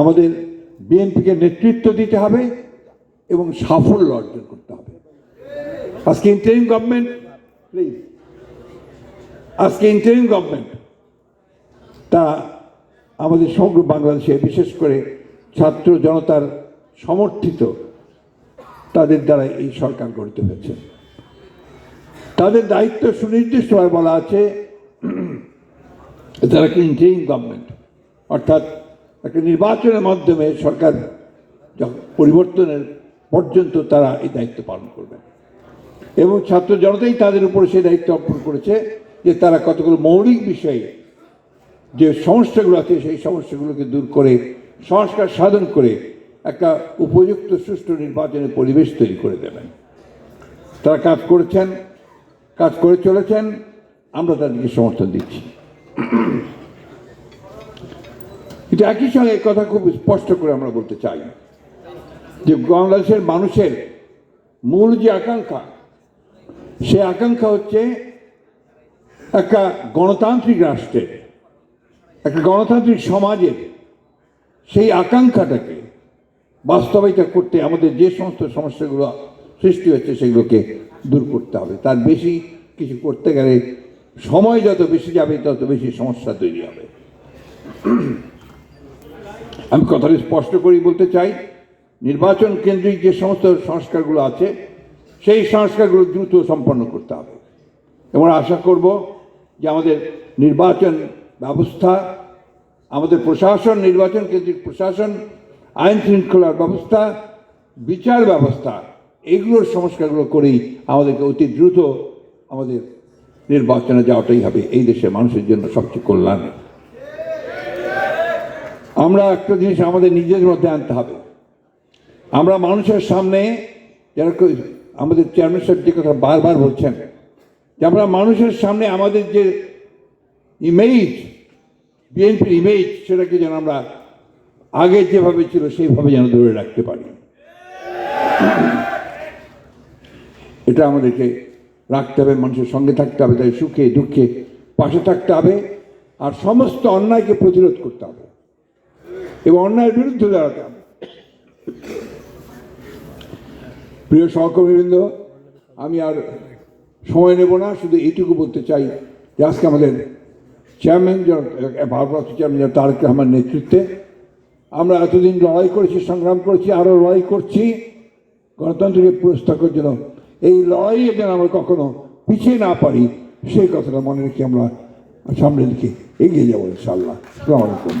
আমাদের বিএনপিকে নেতৃত্ব দিতে হবে এবং সাফল্য অর্জন করতে হবে। আজকে ইন্টারিম গভর্নমেন্ট প্লিজ আজকে ইন্টারিম গভর্নমেন্ট তা আমাদের সমগ্র বাংলাদেশে, বিশেষ করে ছাত্র জনতার সমর্থিত, তাদের দ্বারা এই সরকার গঠিত হয়েছে তাদের দায়িত্ব সুনির্দিষ্টভাবে বলা আছে তারা একটা ইন্টারিম গভর্নমেন্ট অর্থাৎ একটা নির্বাচনের মাধ্যমে সরকার পরিবর্তনের পর্যন্ত তারা এই দায়িত্ব পালন করবে। এবং ছাত্র জনতাই তাদের উপরে সেই দায়িত্ব অর্পণ করেছে যে তারা কতগুলো মৌলিক বিষয়ে যে সমস্যাগুলো আছে, সেই সমস্যাগুলোকে দূর করে, সংস্কার সাধন করে একটা উপযুক্ত সুষ্ঠু নির্বাচনের পরিবেশ তৈরি করে দেবেন। তারা কাজ করেছেন, কাজ করে চলেছেন, আমরা তাদেরকে সমর্থন দিচ্ছি। কিন্তু একই সঙ্গে কথা খুব স্পষ্ট করে আমরা বলতে চাই যে বাংলাদেশের মানুষের মূল যে আকাঙ্ক্ষা, সে আকাঙ্ক্ষা হচ্ছে একটা গণতান্ত্রিক রাষ্ট্রের, একটা গণতান্ত্রিক সমাজের সেই আকাঙ্ক্ষাটাকে বাস্তবায়িত করতে আমাদের যে সমস্ত সমস্যাগুলো সৃষ্টি হচ্ছে সেগুলোকে দূর করতে হবে। তার বেশি কিছু করতে গেলে সময় যত বেশি যাবে, তত বেশি সমস্যা তৈরি হবে। আমি কথাটি স্পষ্ট করেই বলতে চাই, নির্বাচন কেন্দ্রিক যে সমস্ত সংস্কারগুলো আছে, সেই সংস্কারগুলো দ্রুত সম্পন্ন করতে হবে। এবং আশা করব যে আমাদের নির্বাচন ব্যবস্থা, আমাদের প্রশাসন, নির্বাচন কেন্দ্রিক প্রশাসন, আইন শৃঙ্খলার ব্যবস্থা, বিচার ব্যবস্থা, এগুলোর সংস্কারগুলো করেই আমাদেরকে অতি দ্রুত আমাদের নির্বাচনে যাওয়াটাই হবে। এই দেশের মানুষের জন্য সবচেয়ে কল্যাণ আমরা একটা জিনিস আমাদের নিজেদের মধ্যে আনতে হবে। আমরা মানুষের সামনে যারা আমাদের চেয়ারম্যান সাহেব যে কথা বারবার বলছেন, যে আমরা মানুষের সামনে আমাদের যে ইমেজ বিএনপির ইমেজ সেটাকে যেন আমরা আগে যেভাবে ছিল সেইভাবে যেন ধরে রাখতে পারি। এটা আমাদেরকে রাখতে হবে, মানুষের সঙ্গে থাকতে হবে তাই সুখে, দুঃখে পাশে থাকতে হবে, আর সমস্ত অন্যায়কে প্রতিরোধ করতে হবে। এবং অন্যায়ের বিরুদ্ধে দাঁড়াতে হবে। প্রিয় সহকর্মীবৃন্দ, আমি আর সময় নেব না, শুধু এইটুকু বলতে চাই যে আজকে আমাদের চেয়ারম্যান ভারপ্রাপ্ত চেয়ারম্যান তারেক রহমান নেতৃত্বে আমরা এতদিন লড়াই করেছি, সংগ্রাম করেছি, আরও লড়াই করছি। গণতন্ত্রকে পুরস্কার করার জন্য। এই লড়াইয়ে যেন আমরা কখনো পিছিয়ে না পারি সেই কথাটা মনে রেখে আমরা সামনের দিকে এগিয়ে যাব ইনশাল্লাহ আসসালামু আলাইকুম।